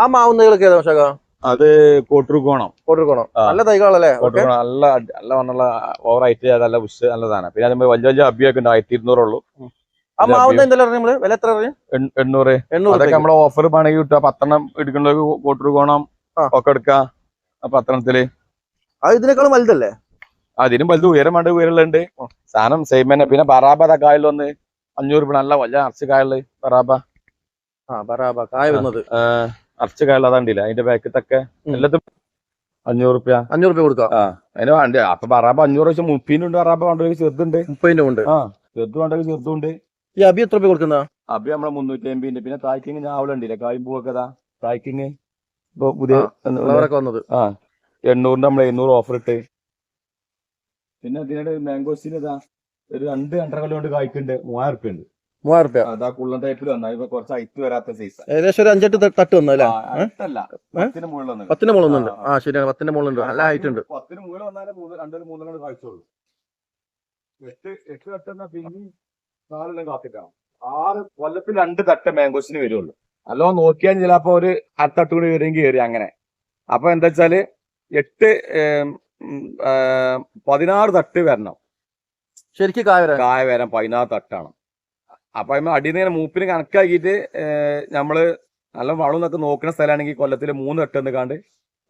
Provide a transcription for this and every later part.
ആ മാവുന്നകളൊക്കെ ഏതാ പക്ഷേ അത് കോട്ടൂർക്കോണം കൊടുക്കണം നല്ല തൈകളല്ലേ കോട്ടൂർക്കോണം നല്ല നല്ല വണ്ണുള്ള ഓവർ ഹൈറ്റ് നല്ല ബുഷ് നല്ലതാണ്. പിന്നെ അതിന് വലിയ വലിയ അബിയൊക്കെ ഉണ്ട് ആയിരത്തി ഇരുന്നൂറുള്ളൂ ആ മാവുന്ന എന്തെല്ലാം പറഞ്ഞു നമ്മൾ വില എത്ര എൺ- എണ്ണൂറ്. എണ്ണൂറ് അതൊക്കെ. നമ്മളെ ഓഫർ വേണമെങ്കിൽ കിട്ടുക. പത്തെണ്ണം എടുക്കണ്ടവർക്ക് കോട്ടൂർക്കോണം. ഒക്കെ എടുക്കാം പത്തെണ്ണത്തിൽ. അത് ഇതിനേക്കാളും വലുതല്ലേ? അതിനും വലുത് ഉയരം വേണ്ട ഉയരമുണ്ട് സാധനം സെയിം തന്നെ. പിന്നെ ബറാബ ഒന്ന് അഞ്ഞൂറ് രൂപ നല്ല വലിയ അറച്ച് കായൽ ബറാബ. ആ ബറാബ. കായ വരുന്നത് അറച്ച് കായൽ കണ്ടില്ല അതിന്റെ പാക്കറ്റൊക്കെ. എല്ലാത്തും അഞ്ഞൂറ് റുപ്യ. അഞ്ഞൂറ് റുപ്യ കൊടുക്കാം ആ അതിന് വേണ്ട അപ്പൊ പറയാപ്പോ അഞ്ഞൂറ് വെച്ചാൽ മുപ്പീനുണ്ട് ബറാബ വേണ്ടവർക്ക് ചെറുതുണ്ട്. മുപ്പതിന്റെ ഉണ്ട്. ആ ചെറുത് വേണ്ടവർക്ക് ചെറുതുണ്ട് ഈ അബി എത്ര കൊടുക്കുന്ന? അബി നമ്മളെ മുന്നൂറ്റി അമ്പതിന്റെ പിന്നെ തായ്ക്കിങ് ഞാവലുണ്ടല്ലേ കായും ഇതാ. തായ്ക്കിങ് ഇപ്പൊ പുതിയ വന്നത്. ആ എണ്ണൂറിന്റെ നമ്മൾ എണ്ണൂറ് ഓഫർ ഇട്ട്. പിന്നെ അതിനിടെ മാംഗോസിന് ഇതാ. ഒരു രണ്ട് രണ്ടര കൊല്ലം കൊണ്ട് കായ്ക്കുന്നുണ്ട്. മൂവായിരം റുപ്യ ഉണ്ട്. മൂവായിരം റുപ്യ. അതാ കുള്ളൻ ടൈപ്പിൽ വന്നാ. ഇപ്പൊ കുറച്ച് ഐറ്റ് വരാത്ത സൈസ് ഏകദേശം ഒരു അഞ്ചെട്ട് തട്ട് വന്നു അല്ലേ? പത്തിന് മുകളിൽ മുകളിൽ ആ ശരിയാണ് പത്തിന്റെ മുകളിലുണ്ട് നല്ല ഹൈറ്റ് ഉണ്ട്. പത്തിന് മുകളിൽ വന്നാലേ രണ്ടൊരു മൂന്നെണ്ണം കാഴ്ചയുള്ളൂ. എട്ട് എട്ട് തട്ടെന്നാ പിന്നെ നാലെണ്ണം കാത്തിക്കണം ആറ് കൊല്ലത്തിൽ രണ്ട് തട്ട് മാംഗോസിന് വരുള്ളൂ. അല്ലോ നോക്കിയാൽ ചിലപ്പോ ഒരു അരത്തട്ട് കൂടി വരും കയറി അങ്ങനെ. അപ്പൊ എന്താ വെച്ചാൽ എട്ട് പതിനാറ് തട്ട് വരണം. ശരിക്കും കായ വരാം കായ വരാൻ പതിനാറ് തട്ടാണ്. അപ്പൊ അതിന് അടിയിൽ നിന്ന് മൂപ്പിന് കണക്കാക്കിയിട്ട് നമ്മൾ നല്ല വളം എന്നൊക്കെ നോക്കുന്ന സ്ഥലമാണെങ്കിൽ കൊല്ലത്തിൽ മൂന്ന് തട്ട് എന്ന് കാണ്ട്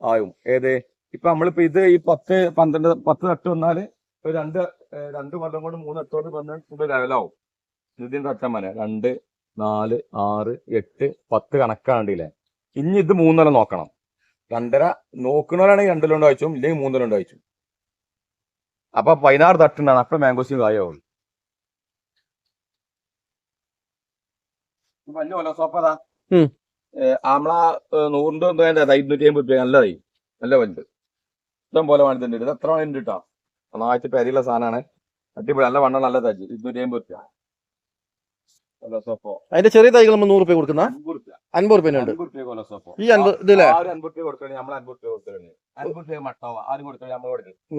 ആവും ഏത്? ഇപ്പൊ നമ്മളിപ്പോ ഇത് ഈ പത്ത് പന്ത്രണ്ട് പത്ത് തട്ട് വന്നാൽ ഒരു രണ്ട് രണ്ട് കൊല്ലം കൊണ്ട് മൂന്ന് തട്ടോട് ഫുഡ് ലെവലാവും. ഇതിന്റെ തട്ടം വരെ രണ്ട് നാല് ആറ് എട്ട് പത്ത് കണക്കാണ്ടില്ലേ. ഇനി ഇത് മൂന്നെണ്ണം നോക്കണം. രണ്ടര നോക്കുന്നവരാണെങ്കിൽ രണ്ടിലുണ്ട് വായിച്ചു ഇല്ലെങ്കിൽ മൂന്നിലുണ്ട് വായിച്ചു അപ്പൊ പതിനാറ് തട്ടുണ്ടാണ് അപ്പൊ മാംഗോസിയും കായാവുള്ളൂ. വലിയ ഓല സോപ്പതാ. ഉം. ആമള നൂറിന്റെ അതിന്റെ ഇരുന്നൂറ്റി അമ്പത് രൂപ നല്ലതായി. നല്ല വലുത്. ഇഷ്ടം പോലെ വേണ്ടി ഇത്. എത്ര വേണ്ടി കിട്ടാ നന്നായിട്ട് പെരിയുള്ള സാധനമാണ് അടിപൊളി. നല്ല വണ്ണം നല്ല തജ്ജ് ഇരുന്നൂറ്റി അമ്പത് രൂപ അതിന്റെ ചെറിയ തൈകൾ നമ്മൾ നൂറ് രൂപ കൊടുക്കുന്ന അൻപത് രൂപ ഉണ്ട്. ഈ അൻപത് ഇതില്ലേ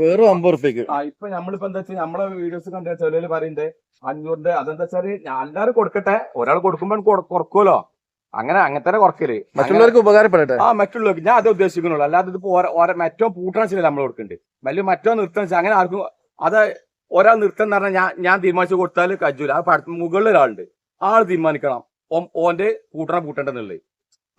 വെറും അമ്പത് റുപ്യക്ക്. ഇപ്പൊ നമ്മളിപ്പോ എന്താ വെച്ചാൽ നമ്മളെ വീഡിയോസ് കണ്ട ചിലര് പറയുന്നത് അഞ്ഞൂറിന്റെ അതെന്താ വെച്ചാൽ എല്ലാരും കൊടുക്കട്ടെ. ഒരാൾ കൊടുക്കുമ്പോൾ കുറക്കുമല്ലോ അങ്ങനെ അങ്ങനെ തന്നെ കുറക്കൽ. മറ്റുള്ളവർക്ക് ഉപകാരപ്പെടട്ടെ. ആ മറ്റുള്ളവർക്ക്. ഞാൻ അതേ ഉദ്ദേശിക്കുന്നുള്ളൂ. അല്ലാതെ ഓരോ മറ്റോ പൂട്ടണ ചില നമ്മൾ കൊടുക്കുന്നുണ്ട് വലിയ മറ്റോ നിർത്തണം വെച്ചാൽ അങ്ങനെ ആർക്കും അത് ഒരാൾ നിർത്തം എന്ന് പറഞ്ഞാൽ ഞാൻ ഞാൻ തീരുമാനിച്ചു കൊടുത്താൽ കജൂല ആ മുകളിൽ ഒരാളുണ്ട്. ആൾ തീരുമാനിക്കണം. ഓന്റെ കൂട്ടണ പൂട്ടണ്ടെന്നുള്ളത്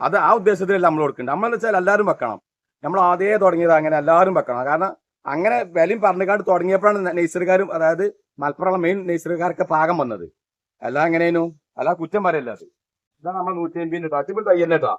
അത് ആ ഉദ്ദേശത്തിലല്ല നമ്മൾ കൊടുക്കുന്നുണ്ട് നമ്മളെന്ന് വെച്ചാൽ എല്ലാവരും വെക്കണം. നമ്മൾ ആദ്യമേ തുടങ്ങിയത് അങ്ങനെ എല്ലാവരും വെക്കണം. കാരണം അങ്ങനെ വിലയും പറഞ്ഞുകാണ്ട് തുടങ്ങിയപ്പോഴാണ് നെയ്സറുകാരും അതായത് മലപ്പുറം മെയിൻ നെയ്സറുകാരൊക്കെ പാകം വന്നത്. അല്ല എങ്ങനെയായിരുന്നു അല്ല കുറ്റം പറയല്ല അത്. ഇതാണ് നമ്മൾ നൂറ്റി അമ്പതിന്റെ അടിപൊളി തയ്യല്ലേട്ടാ